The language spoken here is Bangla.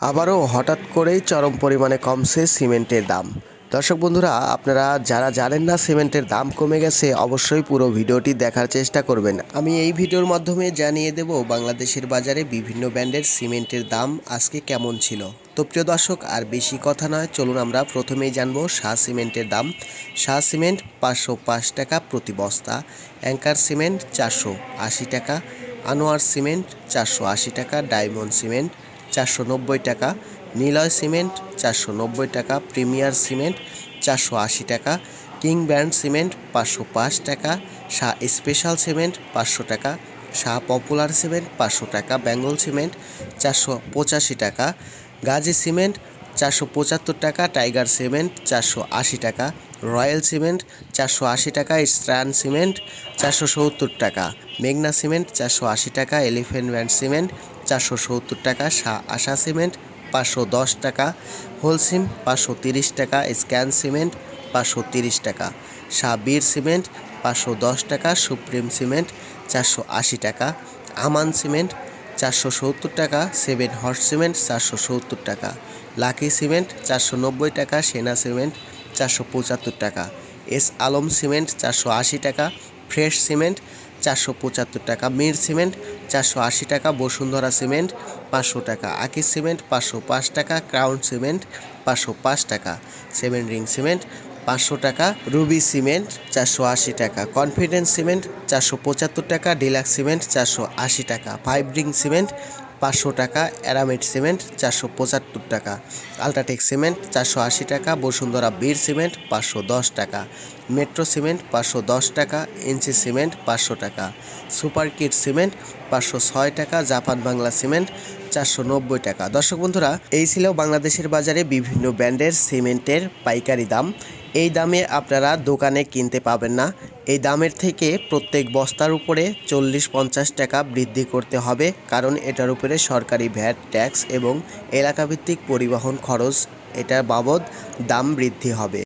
আবারও হঠাৎ করেই চরম পরিমাণে কমছে সিমেন্টের দাম। দর্শক বন্ধুরা, আপনারা যারা জানেন না সিমেন্টের দাম কমে গেছে, অবশ্যই পুরো ভিডিওটি দেখার চেষ্টা করবেন। আমি এই ভিডিওর মাধ্যমে জানিয়ে দেব বাংলাদেশের বাজারে বিভিন্ন ব্র্যান্ডের সিমেন্টের দাম আজকে কেমন ছিল। তো প্রিয় দর্শক, আর বেশি কথা নয়, চলুন আমরা প্রথমেই জানব শাহ সিমেন্টের দাম। শাহ সিমেন্ট পাঁচশো পাঁচ টাকা প্রতি বস্তা, অ্যাঙ্কার সিমেন্ট চারশো আশি টাকা, আনোয়ার সিমেন্ট চারশো আশি টাকা, ডায়মন্ড সিমেন্ট চারশো নব্বই টাকা, নিলয় সিমেন্ট চারশো নব্বই টাকা, প্রিমিয়ার সিমেন্ট চারশো আশি টাকা কিং ব্র্যান্ড সিমেন্ট পাঁচশো পাঁচ টাকা, শাহ স্পেশাল সিমেন্ট পাঁচশো টাকা, শাহ পপুলার সিমেন্ট পাঁচশো টাকা, বেঙ্গল সিমেন্ট চারশো পঁচাশি টাকা, গাজী সিমেন্ট চারশো পঁচাত্তর টাকা, টাইগার সিমেন্ট চারশো আশি টাকা রয়্যাল সিমেন্ট চারশো আশি টাকা স্ট্রান সিমেন্ট চারশো সত্তর টাকা, মেঘনা সিমেন্ট চারশো আশি টাকা এলিফেন্ট ব্যান্ড সিমেন্ট চারশো সত্তর টাকা, শাহ আশা সিমেন্ট পাঁচশো দশ টাকা হোলসিম পাঁচশো তিরিশ টাকা, স্ক্যান সিমেন্ট পাঁচশো তিরিশ টাকা, শাহ বীর সিমেন্ট পাঁচশো দশ টাকা, সুপ্রিম সিমেন্ট চারশো আশি টাকা, আমান সিমেন্ট চারশো সত্তর টাকা, সেভেন হর্স সিমেন্ট চারশো সত্তর টাকা, লাকি সিমেন্ট চারশো নব্বই টাকা, সেনা সিমেন্ট চারশো পঁচাত্তর টাকা। এস আলম সিমেন্ট চারশো আশি টাকা, ফ্রেশ সিমেন্ট চারশো পঁচাত্তর টাকা, মির সিমেন্ট চারশো আশি টাকা, বসুন্ধরা সিমেন্ট পাঁচশো টাকা আকিস সিমেন্ট পাঁচশো পাঁচ টাকা, ক্রাউন সিমেন্ট পাঁচশো পাঁচ টাকা সেভেন রিং সিমেন্ট পাঁচশো টাকা, রুবি সিমেন্ট চারশো আশি টাকা, কনফিডেন্স সিমেন্ট চারশো পঁচাত্তর টাকা, ডিলাক্স সিমেন্ট চারশো আশি টাকা, ফাইভ রিং সিমেন্ট পাঁচশো টাকা অ্যারামিড সিমেন্ট চারশো পঁচাত্তর টাকা, আলট্রাটেক সিমেন্ট চারশো আশি টাকা, বসুন্ধরা বীর সিমেন্ট পাঁচশো দশ টাকা, মেট্রো সিমেন্ট পাঁচশো দশ টাকা ইঞ্চি সিমেন্ট পাঁচশো টাকা, সুপার কিট সিমেন্ট পাঁচশো ছয় টাকা, জাপান বাংলা সিমেন্ট চারশো নব্বই টাকা। দর্শক বন্ধুরা, এই ছিল বাংলাদেশের বাজারে বিভিন্ন ব্র্যান্ডের সিমেন্টের পাইকারি দাম। এই দামে আপনারা দোকানে কিনতে পাবেন না। এই দামের থেকে প্রত্যেক বস্তার উপরে চল্লিশ পঞ্চাশ টাকা বৃদ্ধি করতে হবে, কারণ এটার উপরে সরকারি ভ্যাট, ট্যাক্স এবং এলাকাভিত্তিক পরিবহন খরচ, এটার বাবদ দাম বৃদ্ধি হবে।